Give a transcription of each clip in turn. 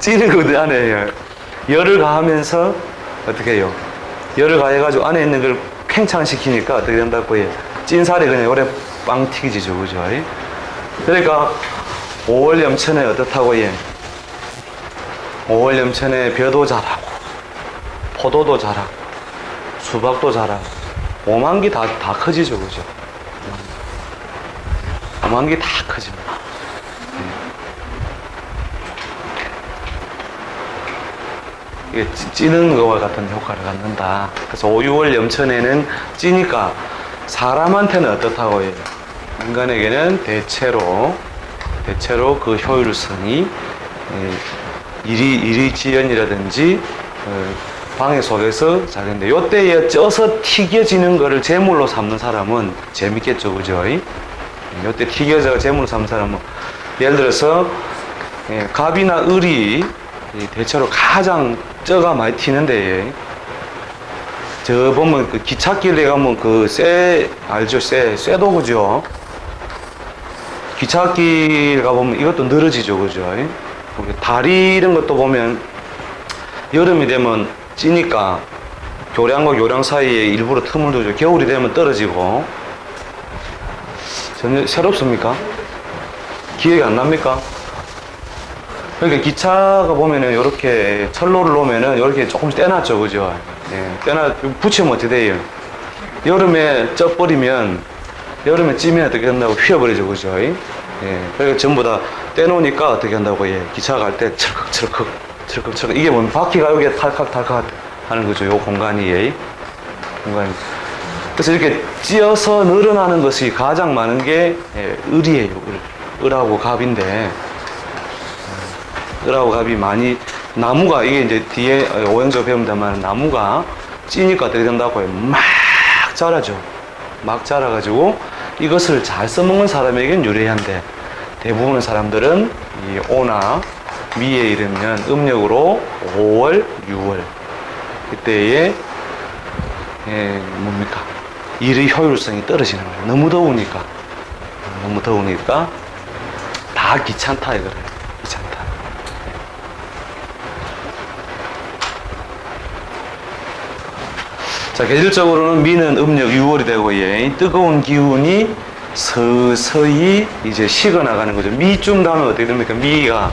찌는 그 안에 열을 가하면서 어떻게 해요? 열을 가해가지고 안에 있는 걸 팽창시키니까 어떻게 된다고 해요? 찐 살이 그냥 오래 빵 튀기지죠, 그죠? 그러니까 5월 염천에 어떻다고 해? 5월 염천에 벼도 자라고, 포도도 자라고, 수박도 자라고, 오만기 다, 다 커지죠, 그죠? 오만기 다 커집니다. 찌는 거와 같은 효과를 갖는다. 그래서 5, 6월 염천에는 찌니까 사람한테는 어떻다고 해요? 인간에게는 대체로 대체로 그 효율성이 에, 이리 이리지연이라든지 어, 방해 속에서 자는데 요때에 쪄서 튀겨지는 거를 재물로 삼는 사람은 재밌겠죠, 그죠? 요때 튀겨져 재물로 삼는 사람은 예를 들어서 예, 갑이나 을이 이 대체로 가장 쪄가 많이 튀는데 저 보면 그 기찻길에 가면 그쇠 알죠? 쇠 쇠도 그죠. 기찻길 가보면 이것도 늘어지죠 그죠? 거기 다리 이런 것도 보면 여름이 되면 찌니까 교량과 교량 사이에 일부러 틈을 두죠. 겨울이 되면 떨어지고. 전혀 새롭습니까? 기억이 안 납니까? 그러니까 기차가 보면은 이렇게 철로를 놓으면은 이렇게 조금씩 떼놨죠, 그죠? 예, 떼놔 붙이면 어떻게 돼요? 여름에 쪄버리면 여름에 찌면 어떻게 한다고 휘어버리죠, 그죠? 예, 그러니까 전부 다 떼놓으니까 어떻게 한다고 예, 기차 갈 때 철컥철컥 철컥철컥 이게 뭐 바퀴가 여기에 탈칵탈칵 하는 거죠, 요 공간이 예, 공간이. 그래서 이렇게 찧어서 늘어나는 것이 가장 많은 게 예, 을이에요, 을. 을하고 갑인데. 을하고 갑이 많이 나무가 이게 이제 뒤에 오행조 배웁니다만 나무가 찌니까 어떻게 된다고 막 자라죠. 막 자라가지고 이것을 잘 써먹는 사람에겐 유리한데 대부분의 사람들은 이 오나 미에 이르면 음력으로 5월 6월. 그때에 예, 뭡니까? 일의 효율성이 떨어지는 거예요. 너무 더우니까. 너무 더우니까 다 귀찮다 이거래요 귀찮다 자, 계절적으로는 미는 음력 6월이 되고, 예, 뜨거운 기운이 서서히 이제 식어나가는 거죠. 미쯤 되면 어떻게 됩니까? 미가.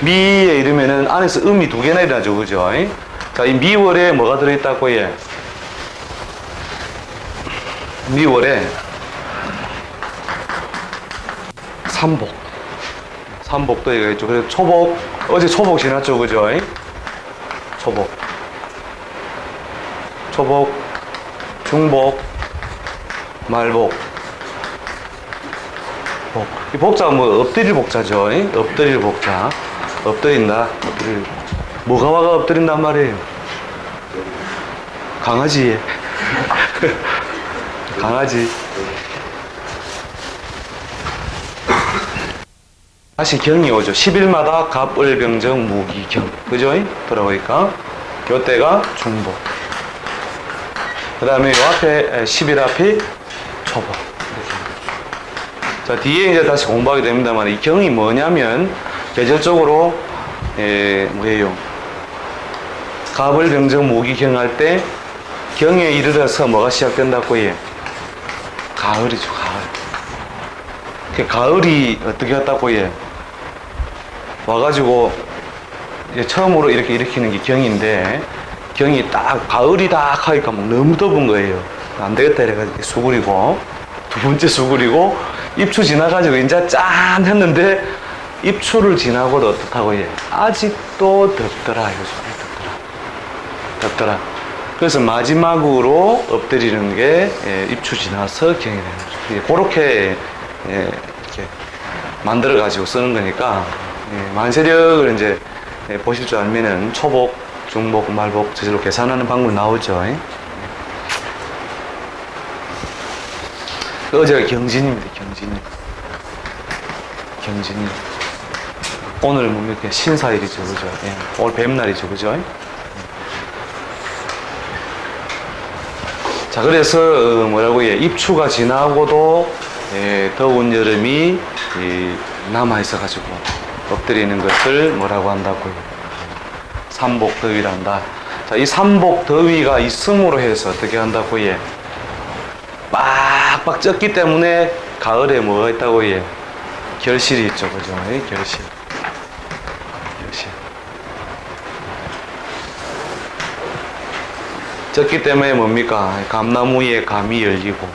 미에 이르면은 안에서 음이 두 개나 일어나죠. 그죠? 자, 이 미월에 뭐가 들어있다고, 예? 미월에 삼복. 삼복도 있죠. 그래서 초복, 어제 초복 지났죠. 그죠? 초복. 초복, 중복, 말복, 복. 이 복자가 뭐 엎드릴 복자죠. 이? 엎드릴 복자. 엎드린다. 엎드릴. 뭐가 와가 엎드린단 말이에요? 강아지. 강아지. 다시 경이 오죠. 10일마다 갑을병정 무기경. 그죠? 돌아오니까. 요때가 중복. 그 다음에 요 앞에 10일 앞이 초보. 자, 뒤에 이제 다시 공부하게 됩니다만, 이 경이 뭐냐면, 계절적으로, 에, 뭐예요? 갑을 병정 모기경 할 때, 경에 이르러서 뭐가 시작된다고 해? 가을이죠, 가을. 그 가을이 어떻게 했다고 해? 와가지고, 처음으로 이렇게 일으키는 게 경인데, 경이 딱 가을이 딱 하니까 막 너무 더운 거예요. 안 되겠다 이래가지고 수그리고 두 번째 수그리고 입추 지나가지고 이제 짠 했는데 입추를 지나고도 어떻다고 해? 아직도 덥더라 요즘 덥더라 덥더라. 그래서 마지막으로 엎드리는 게 예, 입추 지나서 경이 되는 거죠. 예, 그렇게 예, 이렇게 만들어 가지고 쓰는 거니까 예, 만세력을 이제 예, 보실 줄 알면은 초복 중복, 말복 저절로 계산하는 방법 나오죠. 그 어제가 경진입니다. 경진이. 경진이. 오늘 뭡니까? 신사일이죠. 그죠? 예. 오늘 뱀날이죠. 그죠? 자, 그래서, 어, 뭐라고 해. 입추가 지나고도, 예, 더운 여름이, 이, 남아 있어가지고, 엎드리는 것을 뭐라고 한다고요? 삼복더위란다. 자, 이 삼복더위가 있음으로 해서 어떻게 한다고 예? 빡빡 쪘기 때문에 가을에 뭐가 있다고 예? 결실이 있죠, 그죠? 예, 결실. 결실. 쪘기 때문에 뭡니까? 감나무에 감이 열리고,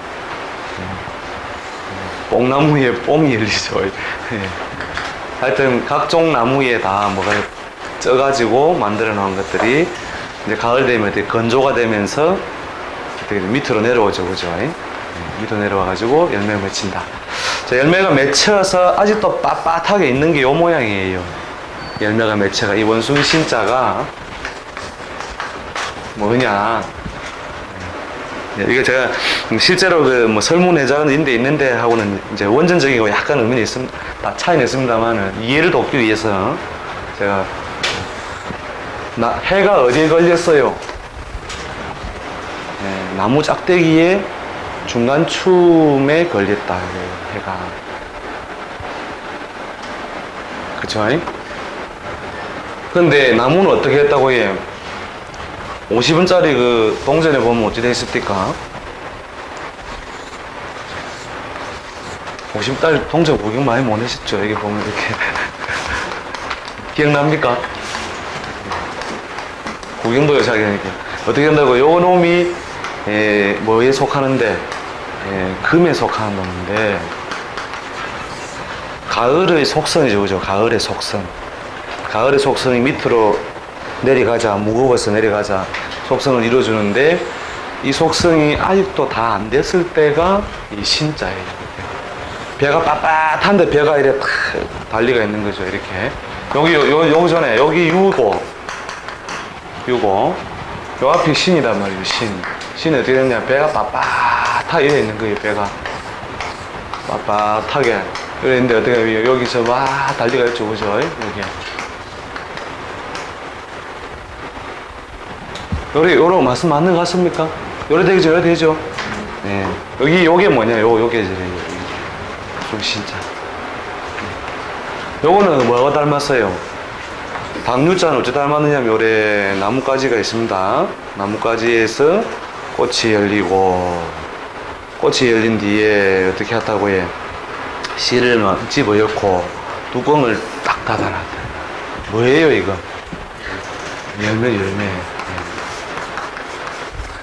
예. 뽕나무에 뽕이 열리죠. 예. 하여튼 각종 나무에 다 뭐가 쪄가지고 만들어 놓은 것들이 이제 가을 되면 되게 건조가 되면서 밑으로 내려오죠, 그죠? 예? 밑으로 내려와가지고 열매가 맺힌다. 자, 열매가 맺혀서 아직도 빳빳하게 있는 게 요 모양이에요. 열매가 맺혀가 이 원숭이 신자가 뭐냐? 예, 이게 제가 실제로 그 뭐 설문회장인데 있는데 하고는 이제 원전적이고 약간 의미는 있습니다. 다 차이는 있습니다만은 이해를 돕기 위해서 제가 나 해가 어디에 걸렸어요? 예, 나무 짝대기에 중간 춤에 걸렸다. 이게 해가. 그쵸? 근데 나무는 어떻게 했다고 해? 50원짜리 그 동전에 보면 어찌 돼 있습니까? 50달러 동전 구경 많이 못 하셨죠? 여기 보면 이렇게. 기억납니까? 구경도 요새 하니까. 어떻게 한다고? 요 놈이, 에, 뭐에 속하는데, 에, 금에 속하는 놈인데, 가을의 속성이죠, 그죠? 가을의 속성. 가을의 속성이 밑으로 내려가자, 무거워서 내려가자, 속성을 이루어주는데, 이 속성이 아직도 다 안 됐을 때가 이 신자예요. 배가 빳빳한데 배가 이래 탁 달리가 있는 거죠, 이렇게. 여기, 요, 요, 요 전에, 여기 유고, 요거, 요 앞이 신이단 말이에요, 신. 신이 어떻게 됐냐, 배가 빳빳하게 이래 있는 거예요, 배가. 빳빳하게. 이래 있는데 어떻게, 해요? 여기서 와 달리가 있죠, 그죠? 여기. 요래, 요러 말씀 맞는 것 같습니까? 요래 되죠, 요래 되죠? 네. 여기, 요게 뭐냐, 요, 요게, 이제, 좀 진짜. 요거는 뭐가 닮았어요? 당류자는 어찌 닮았느냐면 요래 나뭇가지가 있습니다. 나뭇가지에서 꽃이 열리고 꽃이 열린 뒤에 어떻게 했다고 해? 씨를 막 집어넣고 뚜껑을 딱 닫아놨다. 뭐예요 이거? 열매 열매. 예.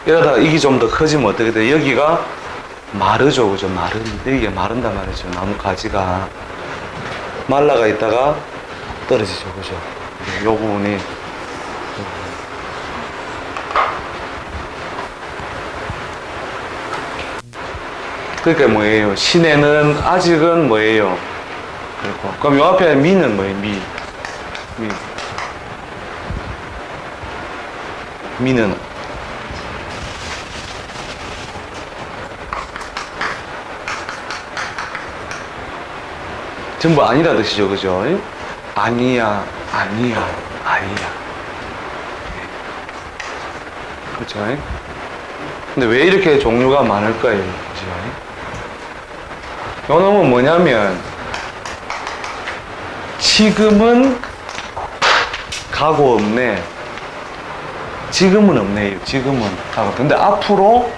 이러다가 이게 좀 더 커지면 어떻게 돼? 여기가 마르죠, 그죠? 마른 여기가 마른단 말이죠. 나무 가지가 말라가 있다가 떨어지죠, 그죠? 요 부분이 그러니까 뭐예요? 신에는 아직은 뭐예요? 그리고 그럼 요 앞에 미는 뭐예요? 미, 미, 미는 전부 아니라 뜻이죠, 그죠? 아니야, 아니야, 아니야. 그렇죠? 근데 왜 이렇게 종류가 많을까요? 그죠? 요 놈은 뭐냐면, 지금은 가고 없네. 지금은 없네요. 지금은 가고. 근데 앞으로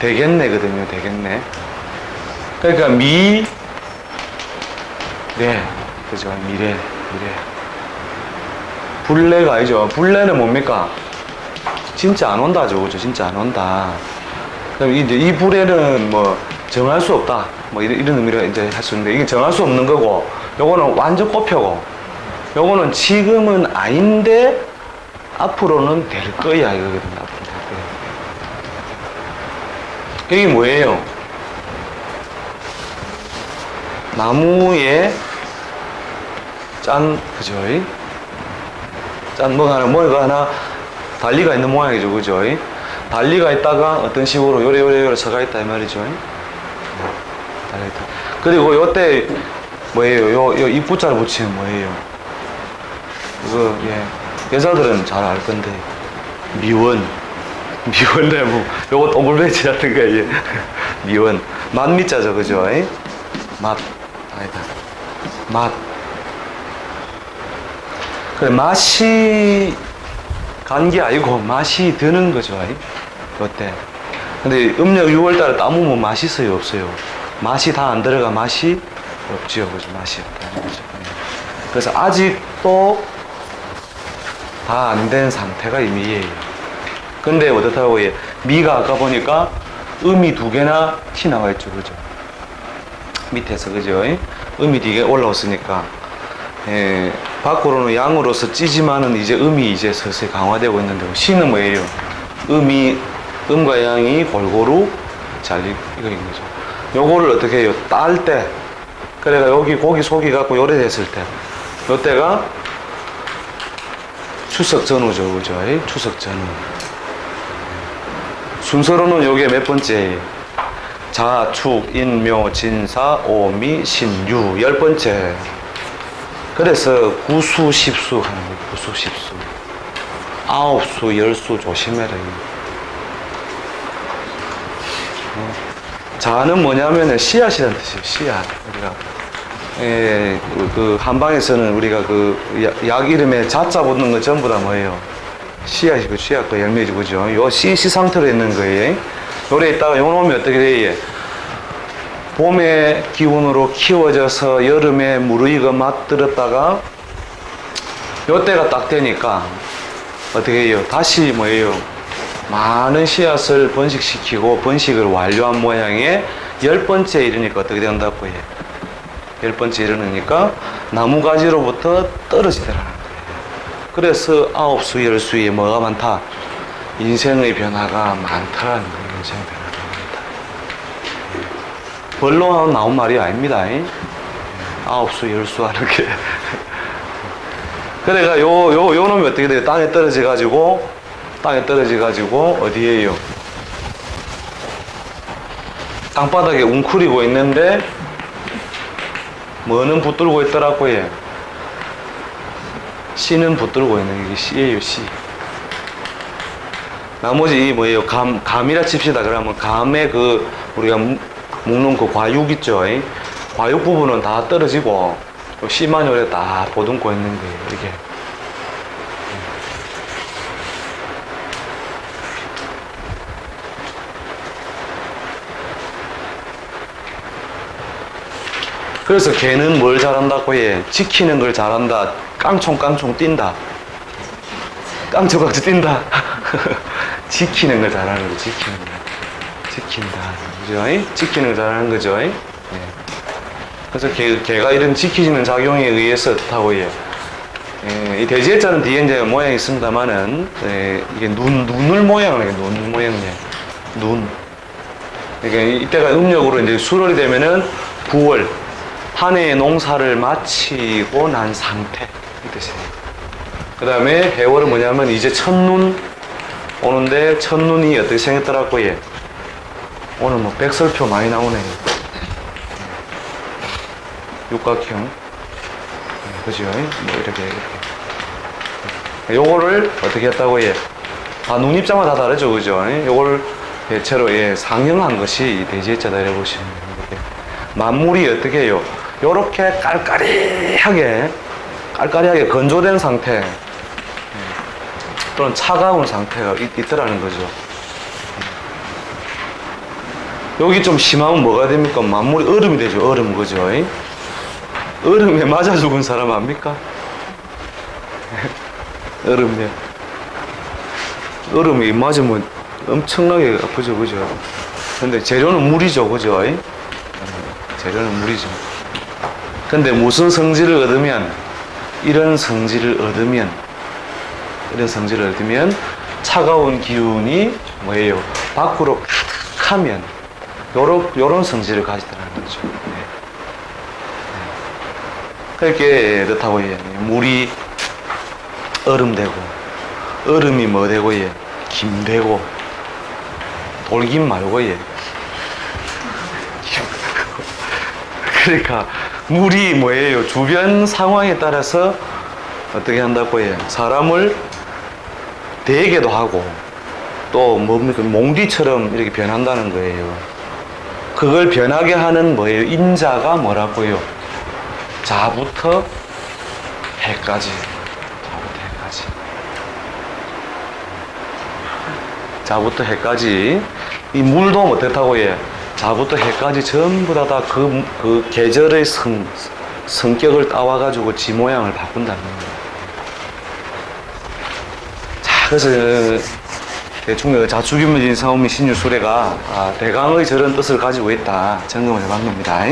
되겠네거든요. 되겠네. 그러니까 미, 네, 그죠. 미래, 미래. 불래가 아니죠. 불래는 뭡니까? 진짜 안 온다죠. 그죠. 진짜 안 온다. 이제 이 불에는 뭐 정할 수 없다. 뭐 이런, 이런 의미로 이제 할 수 있는데 이게 정할 수 없는 거고 요거는 완전 꽃표고 요거는 지금은 아닌데 앞으로는 될 거야 이거거든요. 앞으로 될 거야. 이게 뭐예요? 나무에 짠, 그죠? 짠, 뭐가 하나, 뭐가 하나 달리가 있는 모양이죠, 그죠? 달리가 있다가 어떤 식으로 요래 요래 서가 있다, 이 말이죠. 달려 있다. 그리고 요때 뭐예요? 요, 요 입구자를 붙이면 뭐예요? 이거, 예. 여자들은 잘 알 건데, 미원. 미원래 뭐, 요거 동글배지 같은 거, 예. 미원. 맛미자죠, 그죠? 맛. 아니다. 맛. 그래 맛이 간 게 아니고 맛이 드는 거죠. 요때. 근데 음력 6월달에 따무면 맛있어요, 없어요? 맛이 다 안 들어가 맛이 없지요, 그죠? 맛이 없다는 거죠. 예. 그래서 아직도 다 안 된 상태가 이미예요. 근데 어떻다고 예, 미가 아까 보니까 음이 두 개나 티 나와 있죠, 그죠? 밑에서 그죠? 음이 되게 올라왔으니까 예, 밖으로는 양으로서 찌지만은 이제 음이 이제 서서히 강화되고 있는데 시는 뭐예요? 음이 음과 양이 골고루 잘 이- 이거인 거죠. 요거를 어떻게 해요? 딸 때. 그래가 여기 고기 속이 갖고 요래 됐을 때. 요때가 추석 전후죠, 그죠? 추석 전후. 순서로는 요게 몇 번째예요? 자, 축, 인 묘, 진 사, 오 미, 신 유. 열 번째. 그래서 구수, 십수 하는 거예요. 구수, 십수. 아홉 수, 열 수 조심해라. 어. 자는 뭐냐면은 씨앗이라는 뜻이에요. 씨앗. 우리가 예, 그- 그 한방에서는 우리가 그 약- 약 이름에 자자 붙는 거 전부 다 뭐예요? 씨앗이고 씨앗과 열매지 그죠? 요 씨, 씨 상태로 있는 거예요. 요래 있다가 요 놈이 어떻게 돼요? 봄의 기운으로 키워져서 여름에 무르익어 맛들었다가 요때가 딱 되니까 어떻게 해요? 다시 뭐예요? 많은 씨앗을 번식시키고 번식을 완료한 모양의 열 번째 이르니까 어떻게 된다고 해요? 열 번째 이르니까 나무 가지로부터 떨어지더라는 거예요. 그래서 아홉 수, 열 수에 뭐가 많다? 인생의 변화가 많다라는 거예요. 인생의 변화가 많다. 벌로 나온 말이 아닙니다. 이. 아홉 수, 열 수 하는 게. 그래가 요, 요, 요 놈이 어떻게 돼요? 땅에 떨어져 가지고, 땅에 떨어져 가지고, 어디에요? 땅바닥에 웅크리고 있는데, 뭐는 붙들고 있더라고, 얘. 씨는 붙들고 있는 게 씨예요, 씨. 나머지 이 뭐예요? 감, 감이라 칩시다. 그러면 감의 그, 우리가 무- 묶는 그 과육 있죠? 이? 과육 부분은 다 떨어지고, 요 씨만 요래 다 보듬고 있는 거예요, 이게. 그래서 개는 뭘 잘한다고 해? 지키는 걸 잘한다. 깡총깡총 뛴다. 깡총깡총 뛴다. 지키는 걸 잘하는 거, 지키는 거. 지킨다. 그죠? 이? 지키는 걸 잘하는 거죠. 이? 예. 그래서 개, 개가 이런 지키는 작용에 의해서 해요? 예, 이 돼지해자는 뒤에 이제 모양이 있습니다만은, 예, 이게 눈, 눈을 모양을 해요. 눈 모양이에요. 눈. 그러니까 이때가 음력으로 이제 수월이 되면은 9월 한 해의 농사를 마치고 난 상태 이 뜻이에요. 그 다음에 해월은 뭐냐면 이제 첫눈 오는데 첫눈이 어떻게 생겼더라고 예. 오늘 뭐 백설표 많이 나오네. 육각형. 네, 그죠? 뭐 이렇게 이렇게. 요거를 어떻게 했다고 예. 다 눈입자마다 다 다르죠, 그죠? 요걸 대체로 예, 상형한 것이 이 돼지해자다 이래 보시면 됩니다. 만물이 어떻게 해요? 요렇게 깔깔이하게 깔깔이하게 건조된 상태 예, 또는 차가운 상태가 있, 있더라는 거죠. 여기 좀 심하면 뭐가 됩니까? 만물이 얼음이 되죠. 얼음 그죠? 얼음에 맞아 죽은 사람 압니까? 얼음에 얼음이 맞으면 엄청나게 아프죠, 그죠? 근데 재료는 물이죠, 그죠? 음, 재료는 물이죠. 근데 무슨 성질을 얻으면, 이런 성질을 얻으면, 이런 성질을 얻으면, 차가운 기운이 뭐예요? 밖으로 가득하면, 요런, 요런 성질을 가지더라는 거죠. 네. 네. 그렇게 그렇다고 해. 물이 얼음 되고, 얼음이 뭐 되고, 예. 김 되고, 돌김 말고, 예. 그러니까, 물이 뭐예요? 주변 상황에 따라서 어떻게 한다고 해요? 사람을 되게도 하고, 또 뭡니까? 몽디처럼 이렇게 변한다는 거예요. 그걸 변하게 하는 뭐예요? 인자가 뭐라고요? 자부터 해까지. 자부터 해까지. 자부터 해까지. 이 물도 못했다고 해. 자부터 해까지 전부 다 다그 그 계절의 성, 성격을 따와가지고 지 모양을 바꾼다는 거예요. 자, 그래서 대충 자축인묘진 사오미 신유 수레가 아, 대강의 저런 뜻을 가지고 있다 점검을 해본 겁니다.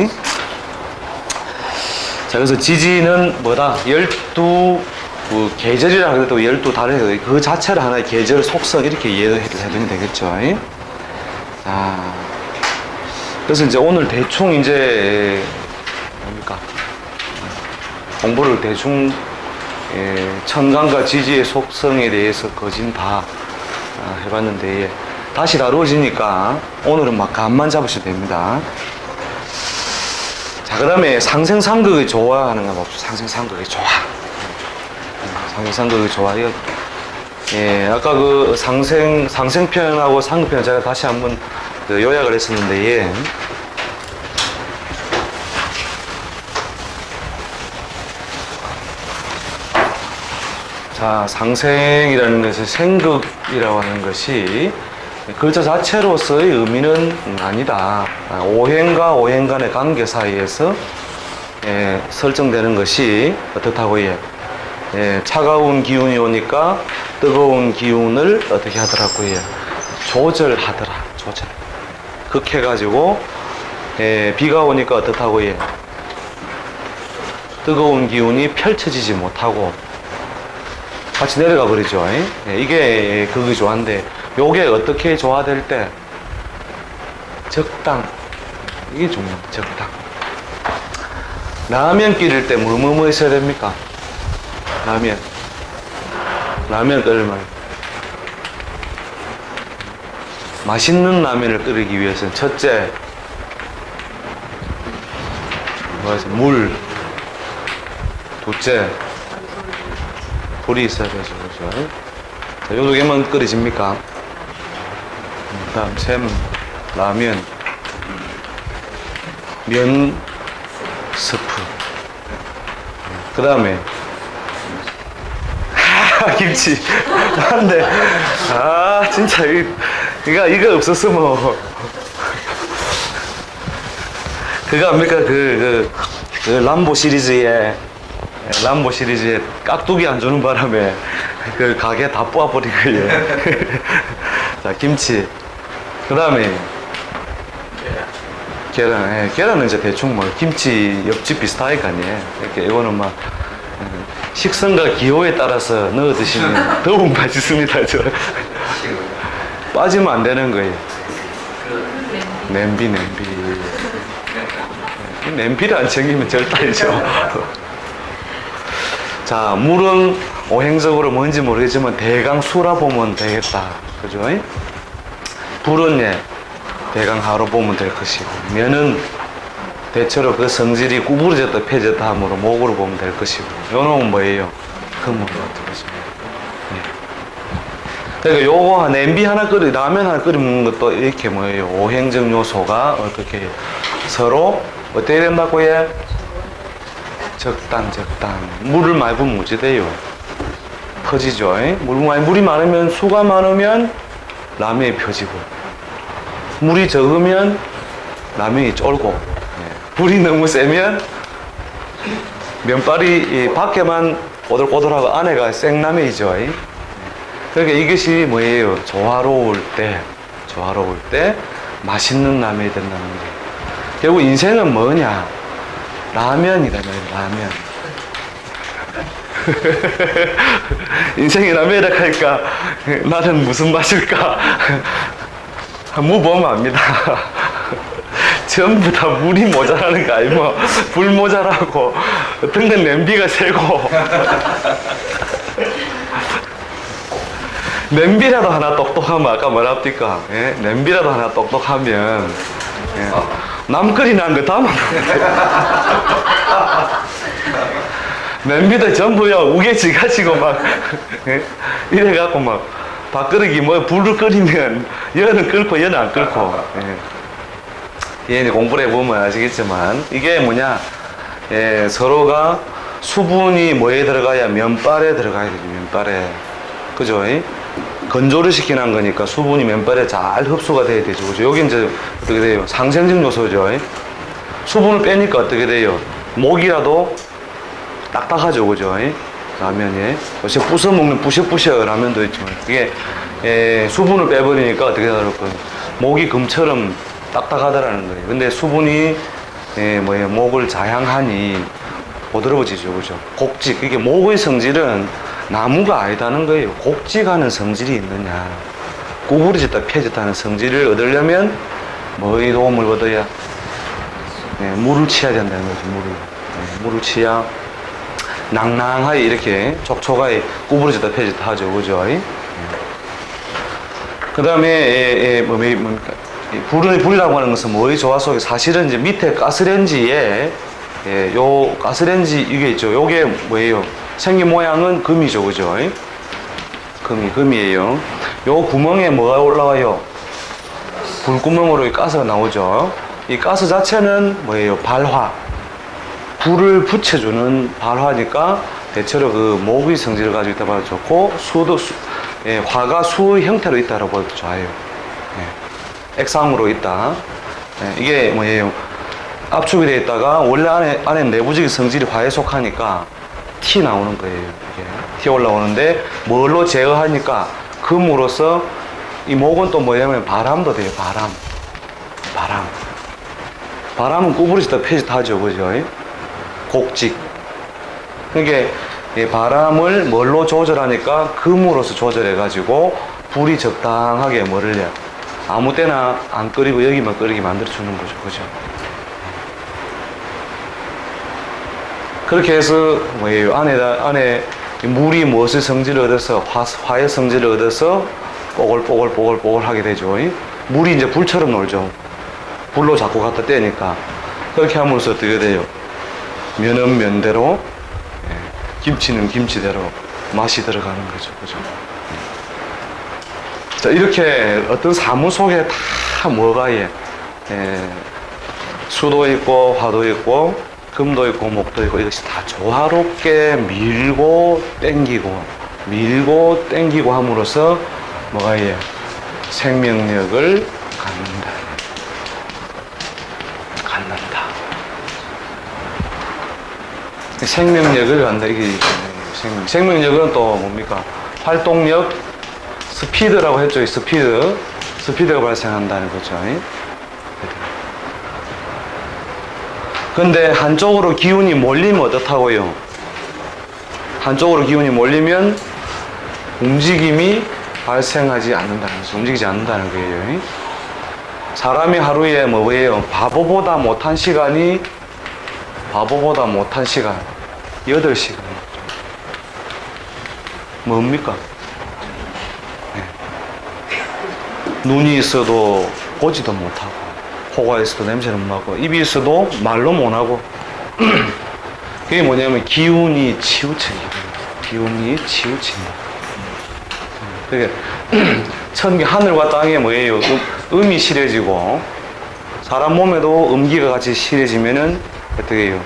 자, 그래서 지지는 뭐다? 열두 그 계절이라 그래도 열두 다른 그 자체를 하나의 계절 속성 이렇게 이해를 해주면 되겠죠. 자, 그래서 이제 오늘 대충 이제 뭡니까 공부를 대충 예, 천간과 지지의 속성에 대해서 거진 다 아, 해봤는데 예, 다시 다루어지니까 오늘은 막 감만 잡으셔도 됩니다. 자, 그 다음에 상생상극을 좋아하는 거 봅시다. 상생상극이 좋아. 상생상극이 좋아. 이거, 예, 아까 그 상생, 상생편하고 상극편 제가 다시 한번 그 요약을 했었는데, 예. 자, 상생이라는 것은 생극이라고 하는 것이 글자 자체로서의 의미는 아니다. 아, 오행과 오행 간의 관계 사이에서 예, 설정되는 것이 어떻다고 해? 예, 차가운 기운이 오니까 뜨거운 기운을 어떻게 하더라고요? 예, 조절하더라. 조절. 그렇게 해가지고 예, 비가 오니까 어떻다고 해? 뜨거운 기운이 펼쳐지지 못하고 같이 내려가 버리죠. 예, 이게 그게 좋아한데 요게 어떻게 조화될 때 적당 이게 중요합니다. 적당 라면 끓일 때 뭐뭐 있어야 됩니까? 라면 라면 끓으면 맛있는 라면을 끓이기 위해서는 첫째 뭐였어? 물 둘째 불이 있어야 되죠, 그죠? 자, 요두 개만 끓여집니까? 그 다음, 잼, 라면, 면, 스프. 그 다음에, 김치. 안 돼. 아, 진짜, 이, 이거, 이거 없었으면. 그거 압니까? 그, 그, 그 람보 시리즈에 람보 시리즈에 깍두기 안 주는 바람에 그 가게 다 뽑아버린 거예요. 자, 김치. 그 다음에 계란. 예, 계란은 이제 대충 뭐 김치 옆집 비슷하니까 아니에요. 이렇게 이거는 막 음, 식성과 기호에 따라서 넣어 드시면 더욱 맛있습니다. 저. 빠지면 안 되는 거예요. 냄비, 냄비. 예, 냄비를 안 챙기면 절단이죠. 자, 물은 오행적으로 뭔지 모르겠지만 대강 수라 보면 되겠다. 그죠? 불은 예, 대강 하로 보면 될 것이고, 면은 대체로 그 성질이 구부러졌다 펴졌다 함으로 목으로 보면 될 것이고, 요놈은 뭐예요? 금으로 같은 것입니다. 예. 그러니까 요거 냄비 하나 끓이, 라면 하나 끓여 먹는 것도 이렇게 뭐예요? 오행적 요소가 어떻게 서로 어떻게 된다고 해? 적당 적당 물을 많이 부으면 무지 돼요 퍼지죠 에? 물 많이 물이 많으면 수가 많으면 라면이 펴지고 물이 적으면 라면이 쫄고 예. 불이 너무 세면 면발이 이 밖에만 오돌오돌하고 안에가 생라면이죠 에? 그러니까 이것이 뭐예요 조화로울 때 조화로울 때 맛있는 라면이 된다는 거예요 결국 인생은 뭐냐 라면이다 라면. 인생이 라면이라 하니까? 나는 무슨 맛일까? 무 보면 압니다. 전부 다 물이 모자라는 거 아니면 불 모자라고 건 냄비가 새고. 냄비라도 하나 똑똑하면 아까 뭐랍니까? 예? 냄비라도 하나 똑똑하면 예. 남거리 난거 담아 냄비도 전부요 우개지 가지고 막 예? 이래갖고 막 밥그릇이 뭐 불을 끓이면 여는 끓고 여는 안 끓고 예. 예, 공부를 해보면 아시겠지만 이게 뭐냐 예, 서로가 수분이 뭐에 들어가야 면발에 들어가야 되죠 면발에 그죠? 예? 건조를 시키는 거니까 수분이 맨발에 잘 흡수가 돼야 되죠. 그죠? 여기 이제 어떻게 돼요? 상생적 요소죠. 수분을 빼니까 어떻게 돼요? 목이라도 딱딱하죠. 그죠? 라면에. 요새 부숴 먹는 부셔부셔 라면도 있지만 이게 예, 수분을 빼버리니까 어떻게 되더라고요? 목이 금처럼 딱딱하다라는 거예요. 근데 수분이 예, 뭐예요? 목을 자양하니 부드러워지죠. 그죠? 곡직. 이게 목의 성질은 나무가 아니다는 거예요. 곡직하는 성질이 있느냐. 구부러졌다 펴졌다는 성질을 얻으려면 뭐의 도움을 얻어야 예, 물을 치야 된다는 거죠. 물을. 예, 물을 치야 낭낭하게 이렇게 촉촉하게 구부러졌다 펴졌다 하죠. 그죠? 그 다음에, 예, 예, 뭐, 뭐, 뭡니까? 이 불의 불이라고 하는 것은 뭐의 조화 속에 사실은 이제 밑에 가스렌지에, 예, 요 가스렌지 이게 있죠. 요게 뭐예요? 생긴 모양은 금이죠. 그죠? 금이, 금이에요. 요 구멍에 뭐가 올라와요? 불구멍으로 이 가스가 나오죠. 이 가스 자체는 뭐예요? 발화. 불을 붙여주는 발화니까 대체로 그 목의 성질을 가지고 있다 봐도 좋고 수도 수, 예, 화가 수의 형태로 있다라고 봐도 좋아요. 예, 액상으로 있다. 예, 이게 뭐예요? 압축이 되어 있다가 원래 안에 안에 내부적인 성질이 화에 속하니까 티 나오는 거예요. 이게 티 올라오는데 뭘로 제어하니까 금으로서 이 목은 또 뭐냐면 바람도 돼요. 바람, 바람. 바람은 구부러지다 펴지다 하죠, 그죠? 곡직. 이 바람을 뭘로 조절하니까 금으로서 조절해가지고 불이 적당하게 뭐를 해 아무 때나 안 끓이고 여기만 끓이게 만들어주는 거죠. 그죠? 그렇게 해서 뭐예요? 안에 이 물이 무엇의 성질을 얻어서 화, 화의 성질을 얻어서 뽀글뽀글뽀글뽀글 하게 되죠. 이? 물이 이제 불처럼 놀죠. 불로 자꾸 갖다 떼니까. 그렇게 함으로써 어떻게 돼요? 면은 면대로, 예, 김치는 김치대로 맛이 들어가는 거죠. 그죠? 자, 이렇게 어떤 사무 속에 다 뭐가 예, 예, 수도 있고, 화도 있고, 금도 있고, 목도 있고, 이것이 다 조화롭게 밀고, 땡기고, 밀고, 땡기고 함으로써 뭐가 예, 생명력을 갖는다. 갖는다. 생명력을 갖는다. 이게 생명, 생명력은 또 뭡니까? 활동력, 스피드라고 했죠. 이 스피드. 스피드가 발생한다는 거죠. 근데 한쪽으로 기운이 몰리면 어떻다고요? 한쪽으로 기운이 몰리면 움직임이 발생하지 않는다는 거죠. 움직이지 않는다는 거예요. 사람이 하루에 뭐예요? 바보보다 못한 시간이 바보보다 못한 시간 8시간 뭡니까? 네. 눈이 있어도 보지도 못하고 코가 있어도 냄새는 못 맡고 있어도 말로 못하고. 그게 뭐냐면 기운이 치우쳐요. 기운이 치우친다 그게 천기 하늘과 땅에 뭐예요? 음, 음이 실해지고 사람 몸에도 음기가 같이 실해지면은 어떻게 해요?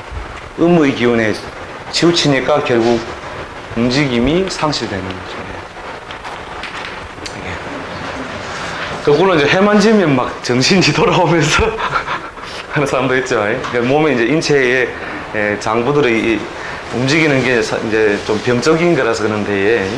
음의 기운에 치우치니까 결국 움직임이 상실되는 거죠 그거는 이제 해만 지면 막 정신이 돌아오면서 하는 사람도 있죠. 그러니까 몸에 이제 인체의 에, 장부들이 이- 움직이는 게 사- 이제 좀 병적인 거라서 그런데